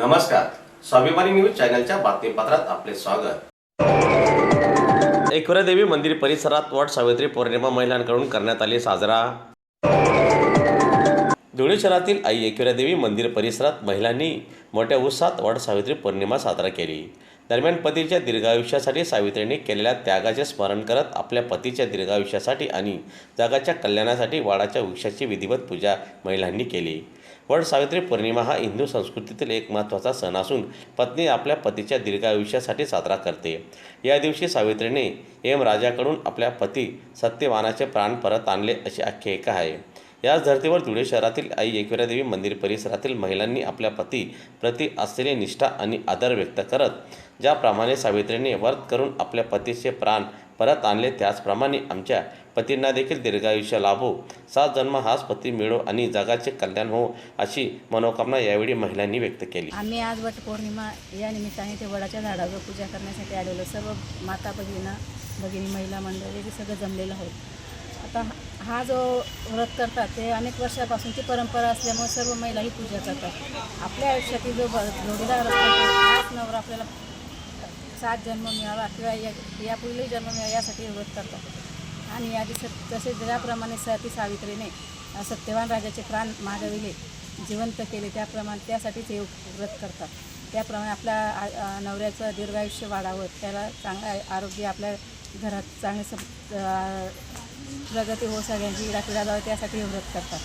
नमस्कार. स्वाभिमानी न्यूज चॅनलच्या बातमीपत्रात आपले स्वागत. एकविरा देवी मंदिर परिसरात वट सावित्री पौर्णिमा महिलांकडून करण्यात आली साजरा. धुळे शहरातील आई एकविरा देवी मंदिर परिसरात महिलांनी मोठ्या उत्साहात वट सावित्री पौर्णिमा साजरा केली. दरम्यान पतीच्या दीर्घायुष्यासाठी सावित्रीने केलेल्या त्यागाचे स्मरण करत आपल्या पतीच्या दीर्घायुष्यासाठी आणि जगाच्या कल्याणासाठी वाडाच्या वृक्षाची विधिवत पूजा महिलांनी केली. वड सावित्री पौर्णिमा हा हिंदू संस्कृतीतील एक महत्त्वाचा सण असून पत्नी आपल्या पतीच्या दीर्घायुष्यासाठी साजरा करते. या दिवशी सावित्रीने एम राजाकडून आपल्या पती सत्यवानाचे प्राण परत आणले अशी आख्यायिका आहे. याच धर्तीवर धुळे शहरातील आई एकविरा देवी मंदिर परिसरातील महिलांनी आपल्या पती प्रति असलेली निष्ठा आणि आदर व्यक्त करत ज्याप्रमाणे सावित्रीने व्रत करून आपल्या पतीचे प्राण परत आणले त्याचप्रमाणे आमच्या पतींना देखील दीर्घायुष्य लाभो. सात जन्म हाच पती मिळो आणि जगाचे कल्याण हो अशी मनोकामना यावेळी महिलांनी व्यक्त केली. आम्ही आज वटपौर्णिमा या निमित्ताने ते वडाच्या झाडावर पूजा करण्यासाठी आलेलो. सर्व माता भगिना भगिनी महिला मंडळी हे सगळं जमलेलं होतं आता हा- हा जो व्रत करतात ते अनेक वर्षापासूनची परंपरा असल्यामुळे सर्व महिला ही पूजा करतात. आपल्या आयुष्यातील जो जोडीदार असतो हाच नवरा आपल्याला सात जन्म मिळावा किंवा या यापुढेही जन्म मिळावा यासाठी व्रत करतात. आणि आधी स तसेच ज्याप्रमाणे सती सावित्रीने सत्यवान राजाचे प्राण मागविले जिवंत केले त्याप्रमाणे त्यासाठीच हे व्रत करतात. त्याप्रमाणे आपल्या नवऱ्याचं दीर्घायुष्य वाढावं त्याला चांगलं आरोग्य आपल्या घरात चांगले सम प्रगती हो सगळ्यांची इडापिडा जाऊ त्यासाठी व्रत करतात.